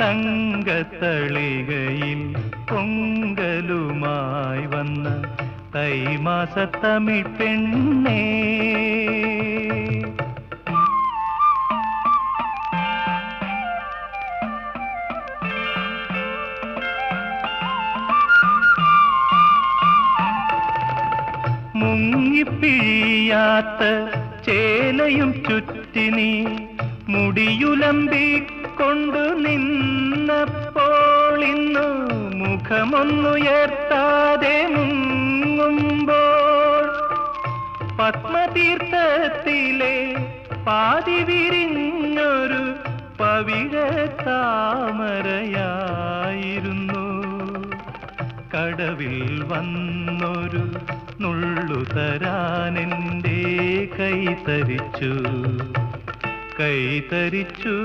തങ്കത്തളികയിൽ പൊങ്കലുമായി വന്ന തൈമാസത്തമിഴ് പെണ്ണേ. മുങ്ങിപ്പിഴിയാത്ത ചേലയും ചുറ്റി നീ മുടിയുലമ്പിക്കൊണ്ടു നിന്നപ്പോൾ ഇന്നു മുഖമൊന്നുയർത്താതെ മുങ്ങുമ്പോൾ പത്മതീർത്ഥത്തിലെ പാതി വിരിഞ്ഞൊരു പവിഴ താമരയായിരുന്നു കടവിൽ വന്നൊരു നുള്ളു തരാനെന്റെ കൈ തരിച്ചു. കൈ തരിച്ചു.